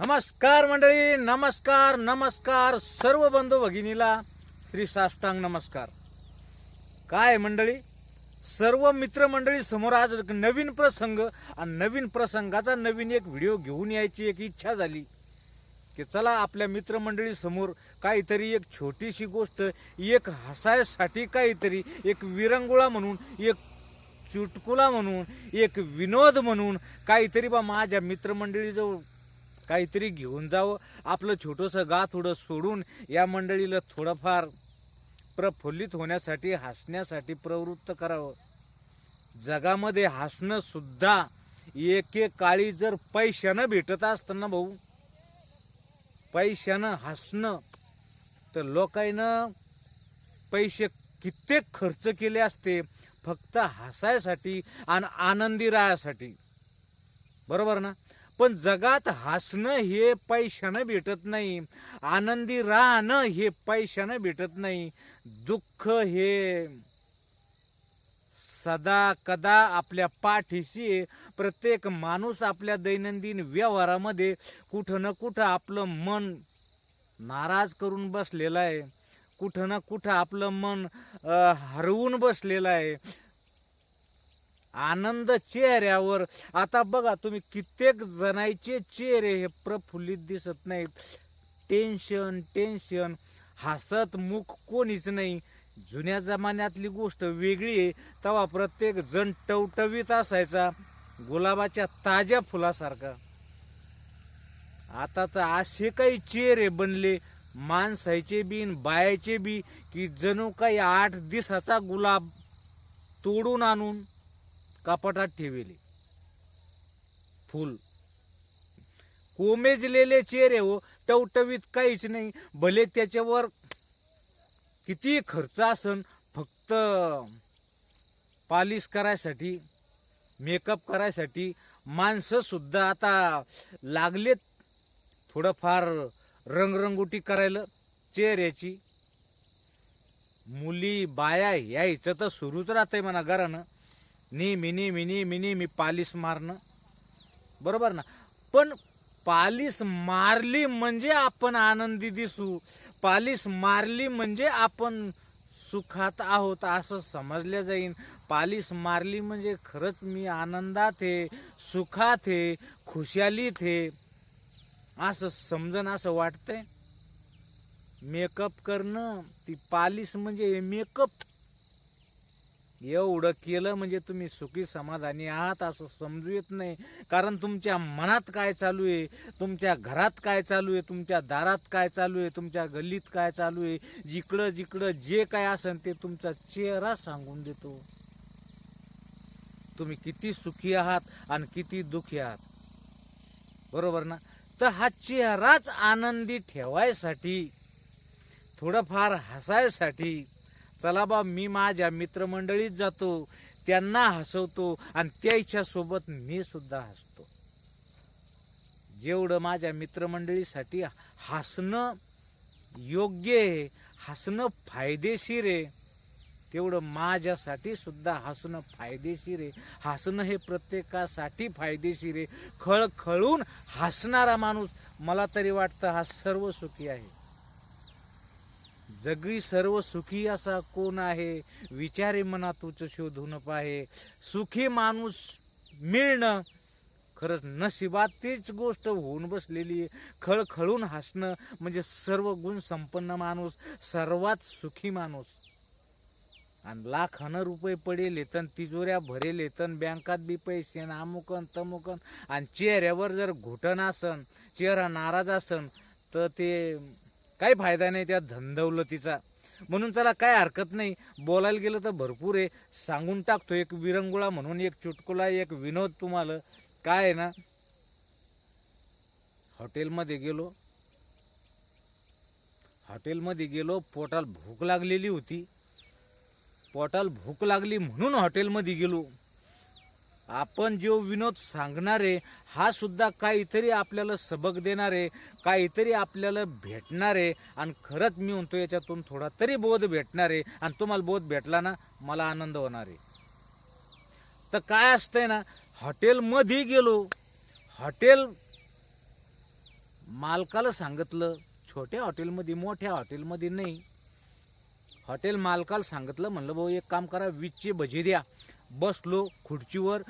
नमस्कार मंडळी नमस्कार नमस्कार सर्व बंधू भगिनीला श्री साष्टांग नमस्कार. काय मंडळी सर्व मित्रमंडळी समोर आज एक नवीन प्रसंग आणि नवीन प्रसंगाचा नवीन एक व्हिडिओ घेऊन यायची एक इच्छा झाली. की चला आपल्या मित्रमंडळी समोर काहीतरी एक छोटीशी गोष्ट एक हसायसाठी काहीतरी एक विरंगुळा म्हणून एक चुटकुला म्हणून एक विनोद म्हणून काहीतरी बा माझ्या मित्रमंडळीजवळ काहीतरी घेऊन जावं. आपलं छोटंसं गा थोडं सोडून या मंडळीला थोडंफार प्रफुल्लित होण्यासाठी हसण्यासाठी प्रवृत्त करावं. जगामध्ये हसणं सुद्धा एक काळी जर पैशानं भेटत असतं ना भाऊ. पैशानं हसणं तर लोकांनं पैसे कित्येक खर्च केले असते फक्त हसायसाठी आणि आनंदी राहायसाठी. बरोबर ना? पण जगात हसणं हे पैशानं भेटत नाही. आनंदी राहणं हे पैशानं भेटत नाही. दुःख हे सदा कदा आपल्या पाठीशी प्रत्येक माणूस आपल्या दैनंदिन व्यवहारामध्ये कुठं ना कुठं आपलं मन नाराज करून बसलेलं आहे. कुठं ना कुठं आपलं मन हरवून बसलेलं आहे. आनंद चेहऱ्यावर. आता बघा तुम्ही कित्येक जणांचे चेहरे हे प्रफुल्लित दिसत नाहीत. Tension tension. हसत मुख कोणीच नाही. जुन्या जमान्यातली गोष्ट वेगळी आहे. तेव्हा प्रत्येक जण टवटवीत असायचा. गुलाबाच्या ताज्या फुलासारखा. आता तर असे काही चेहरे बनले. माणसाचे बी बायाचे बी की जणू काही आठ दिवसाचा गुलाब तोडून आणून कपाटात ठेवले फुल. कोमेजलेले चेहरे हो टवटवीत काहीच नाही. भले त्याच्यावर किती खर्च असन फक्त पालिश करायसाठी मेकअप करायसाठी माणसं सुद्धा आता लागलेत. थोडंफार रंगरंगोटी करायला चेहऱ्याची. मुली बाया यायचं तर सुरूच राहतंय म्हणा घरानं. नेहमी नेहमी नेहमी नेहमी पालिश मारणं. बरोबर ना? पण पालिश मारली म्हणजे आपण आनंदी दिसू. पालिश मारली म्हणजे आपण सुखात आहोत असं समजल्या जाईन. पालिश मारली म्हणजे खरंच मी आनंदात आहे सुखात आहे खुशालीत आहे. असं समजन असं वाटतंय? मेकअप करणं ती पालिश म्हणजे मेकअप. एवढं केलं म्हणजे तुम्ही सुखी समाधानी आहात असं समजू येत नाही. कारण तुमच्या मनात काय चालू आहे? तुमच्या घरात काय चालू आहे? तुमच्या दारात काय चालू आहे? तुमच्या गल्लीत काय चालू आहे? जिकडं जिकडं जे काय असेल ते तुमचा चेहरा सांगून देतो. तुम्ही किती सुखी आहात आणि किती दुखी आहात. बरोबर ना? तर हा चेहराच आनंदी ठेवायसाठी थोडंफार हसायसाठी चला बा मी माझ्या मित्रमंडळीत जातो त्यांना हसवतो आणि त्याच्या सोबत मी सुद्धा हसतो. जेवढं माझ्या मित्रमंडळीसाठी हसणं योग्य आहे हसणं फायदेशीर आहे तेवढं माझ्यासाठी सुद्धा हसणं फायदेशीर आहे. हसणं हे प्रत्येकासाठी फायदेशीर आहे. खळखळून हसणारा माणूस मला तरी वाटतं हा सर्व सुखी आहे. जगी सर्व सुखी असा कोण आहे? विचारे मना तुझं शोधून पाहे. सुखी माणूस मिळणं खरंच नशिबात तीच गोष्ट होऊन बसलेली. आहे खळखळून हसणं म्हणजे सर्व गुण संपन्न माणूस सर्वात सुखी माणूस. आणि लाखानं रुपये पडेल येतन तिजोऱ्या भरेल येतन बँकात बी पैसे न अमुकन तमुकन. आणि चेहऱ्यावर जर घुटण असन चेहरा नाराज असन तर ते काही फायदा नाही त्या धनदौलतीचा म्हणून चला काय हरकत नाही. बोलायला गेलं तर भरपूर आहे. सांगून टाकतो. एक विरंगुळा म्हणून एक चुटकुला एक विनोद तुम्हाला. काय आहे ना? हॉटेलमध्ये गेलो. हॉटेलमध्ये गेलो. पोटाला भूक लागलेली होती. पोटाला भूक लागली म्हणून हॉटेलमध्ये गेलो. आपण जो विनोद सांगणार आहे हा सुद्धा काहीतरी आपल्याला सबक देणार आहे काहीतरी आपल्याला भेटणार आहे आणि खरंच मी म्हणतो याच्यातून थोडा तरी बोध भेटणार आहे आणि तुम्हाला बोध भेटला ना मला आनंद होणार आहे. तर काय असतंय ना हॉटेलमध्ये गेलो हॉटेल मालकाला सांगितलं छोट्या हॉटेलमध्ये मोठ्या हॉटेलमध्ये नाही. हॉटेल मालकाला सांगितलं म्हणलं भाऊ एक काम करा वीजची भजी द्या. बसलो खुर्चीवर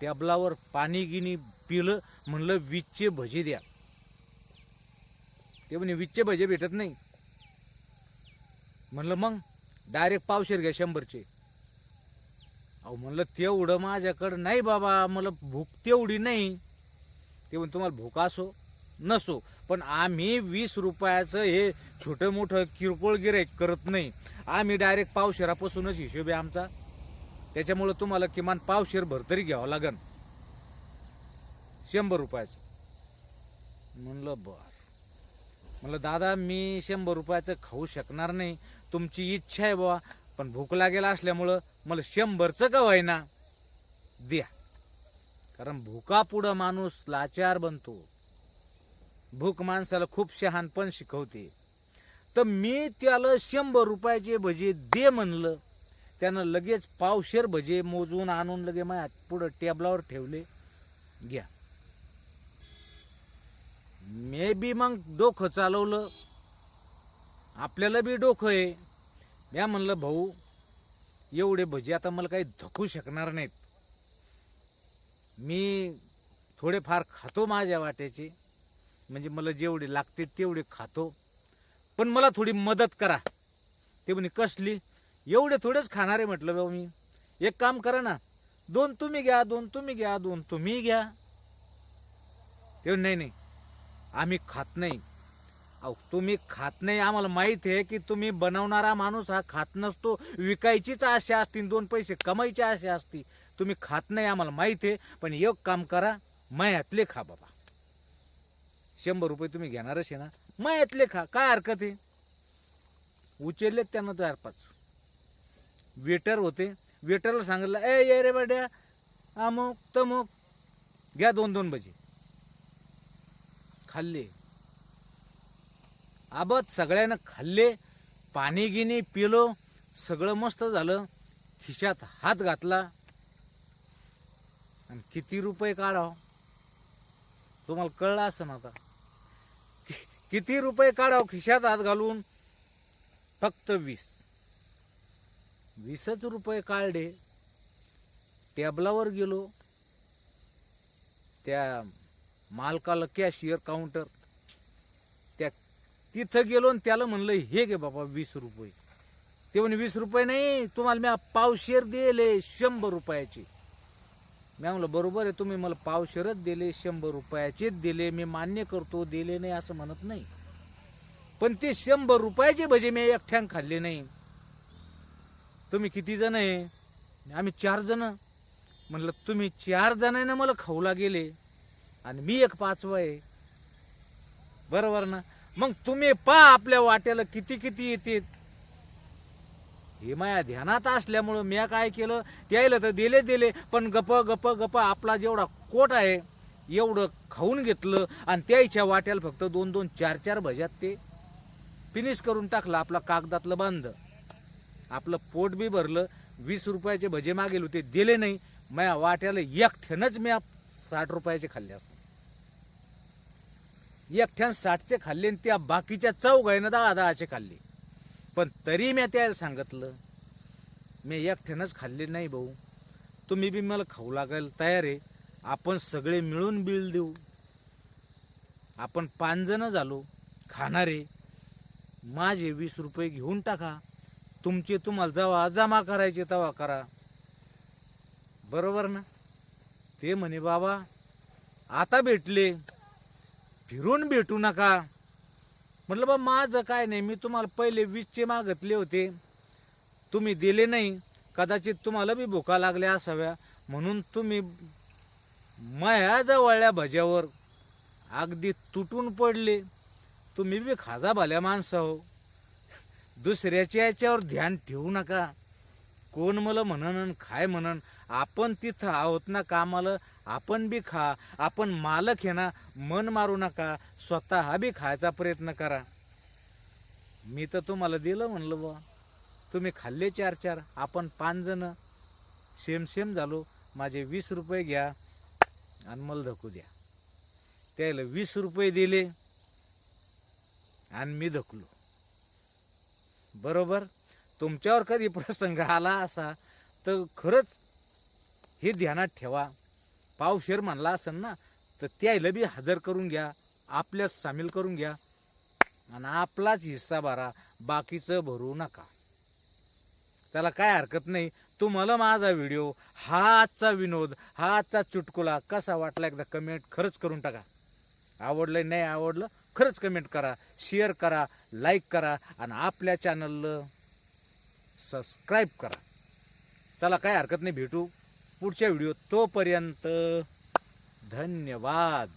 टेबलावर पाणी गिनी पिलं म्हणलं वीजचे भजे द्या. ते म्हणे वीजचे भजे भेटत नाही. म्हणलं मग डायरेक्ट पावशेर घ्या शंभरचे. अहो म्हणलं तेवढं माझ्याकडं नाही बाबा मला भूक तेवढी नाही. ते म्हणून तुम्हाला भूक असो. नसो. पण आम्ही वीस रुपयाचं हे छोटं मोठं किरकोळ गिराईक करत नाही. आम्ही डायरेक्ट पावशेरापासूनच हिशोब आहे आमचा. त्याच्यामुळं तुम्हाला किमान पावशेर भर तरी घ्यावं लागन. शंभर रुपयाचं. म्हणलं बर. म्हणलं दादा मी शंभर रुपयाचं खाऊ शकणार नाही. तुमची इच्छा आहे बाबा पण भूक लागेल असल्यामुळं मला शंभरचं का व्हायना द्या. कारण भूकापुढं माणूस लाचार बनतो. भूक माणसाला खूप शहाणपण शिकवते. तर मी त्याला शंभर रुपयाचे भजे दे म्हणलं. त्यानं लगेच पावशेर भजे मोजून आणून लगे माझ्या पुढं टेबलावर ठेवले. घ्या. मे बी मग डोकं चालवलं. आपल्याला बी डोकं आहे. या म्हणलं भाऊ एवढे भजे आता मला काही धकू शकणार नाहीत. मी थोडेफार खातो माझ्या वाट्याचे. म्हणजे मला जेवढे लागते तेवढे खातो. पण मला थोडी मदत करा. ते म्हणे कसली? एवढे थोडेच खाणार आहे म्हटलं बाबा मी. एक काम करा ना. दोन तुम्ही घ्या दोन तुम्ही घ्या दोन तुम्ही घ्या. ते नाही नाही. आम्ही खात नाही. अहो तुम्ही खात नाही. आम्हाला माहीत आहे की तुम्ही बनवणारा माणूस हा खात नसतो. विकायचीच आशा असती दोन पैसे कमाईची आशा असती. तुम्ही खात नाही आम्हाला माहीत आहे. पण एक काम करा. मयातले खा बाबा. शंभर रुपये तुम्ही घेणारच आहे ना. मयातले खा काय हरकत आहे? उचललेत त्यांना चार पाच वेटर होते. वेटरला सांगितलं ए ये रे बड्या अमुक तमुक. घ्या दोन दोन भजी. खाल्ले. आबत सगळ्यानं खाल्ले. पाणी गिनी पिलो. सगळं मस्त झालं. खिशात हात घातला. आणि किती रुपये काढावं? तुम्हाला कळलं असं आता? कि- किती रुपये काढावं खिशात हात घालून? फक्त वीस. वीसच रुपये काढले. टेबलावर गेलो. त्या मालकाला कॅशियर काउंटर. त्या तिथं गेलो आणि त्याला म्हणलं हे घे बाबा वीस रुपये. ते म्हणे वीस रुपये नाही तुम्हाला मी पावशेर दिले शंभर रुपयाचे. मी म्हणलं बरोबर आहे तुम्ही मला पावशेरच दिले शंभर रुपयाचेच दिले मी मान्य करतो दिले नाही असं म्हणत नाही. पण ते शंभर रुपयाचे भजे मी एकठ्यान खाल्ले नाही. तुम्ही किती जण आहे? आम्ही चार जण. म्हणलं तुम्ही चार जणांना मला खाऊला गेले आणि मी एक पाचवा आहे. बरोबर ना? मग तुम्ही पा आपल्या वाट्याला किती किती येते हे माया ध्यानात असल्यामुळं मी काय केलं? त्याला तर दिले दिले. पण गप गप गप आपला जेवढा कोट आहे एवढं खाऊन घेतलं आणि त्याच्या वाट्याला फक्त दोन दोन चार चार भज्यात ते. फिनिश करून टाकलं आपला कागदातलं बांध. आपलं पोट बी भरलं. वीस रुपयाचे भजे मागेल होते दिले नाही. माया वाट्याला एकठ्यानंच मी साठ रुपयाचे खाल्ले असतो एकठ्यान साठचे खाल्ले आणि त्या बाकीच्या चौघाईनं दहा दहाचे खाल्ले. पण तरी मी त्याला सांगितलं मी एकट्यानंच खाल्ले नाही भाऊ. तुम्ही बी मला खाऊ लागायला तयार आहे. आपण सगळे मिळून बिल देऊ. आपण पाचजणं झालो खाणारे माझे वीस रुपये घेऊन टाका. तुमचे तुम्हाला जवा जमा करायचे तवा करा. बरोबर ना? ते म्हणे बाबा आता भेटले. फिरून भेटू नका. म्हटलं बा माझं काय नाही मी तुम्हाला पहिले वीसचे मागतले होते. तुम्ही दिले नाही. कदाचित तुम्हाला बी भुका लागल्या असाव्या. म्हणून तुम्ही माया जवळल्या भज्यावर अगदी तुटून पडले. तुम्ही बी खाजा भाल्या माणसं हो. दुसऱ्याच्या याच्यावर ध्यान ठेवू नका. कोण मला म्हणन खाय काय म्हणन आपण तिथं आहोत ना कामाला आपण बी खा आपण मालक आहे ना मन मारू नका स्वतः बी खायचा प्रयत्न करा. मी तर तुम्हाला दिलं म्हणलं बा तुम्ही खाल्ले चार चार आपण पाच जण. सेम सेम झालो माझे वीस रुपये घ्या आणि मला धकू द्या. त्याला वीस रुपये दिले आणि मी धकलो. बरोबर? तुमच्यावर कधी प्रसंग आला असा तर खरंच हे ध्यानात ठेवा. पावशेर म्हणला असेल ना तर त्याला बी हजर करून घ्या आपल्यात सामील करून घ्या. आणि आपलाच हिस्सा भरा बाकीचं भरू नका. त्याला काय हरकत नाही. तुम्हाला माझा व्हिडिओ हा आजचा विनोद हा आजचा चुटकुला कसा वाटला एकदा कमेंट खरंच करून टाका. आवडलं नाही आवडलं खरंच कमेंट करा शेअर करा लाईक करा आणि आपल्या चॅनलला सबस्क्राईब करा. चला काय हरकत नाही भेटू. पुढच्या व्हिडिओ तोपर्यंत धन्यवाद.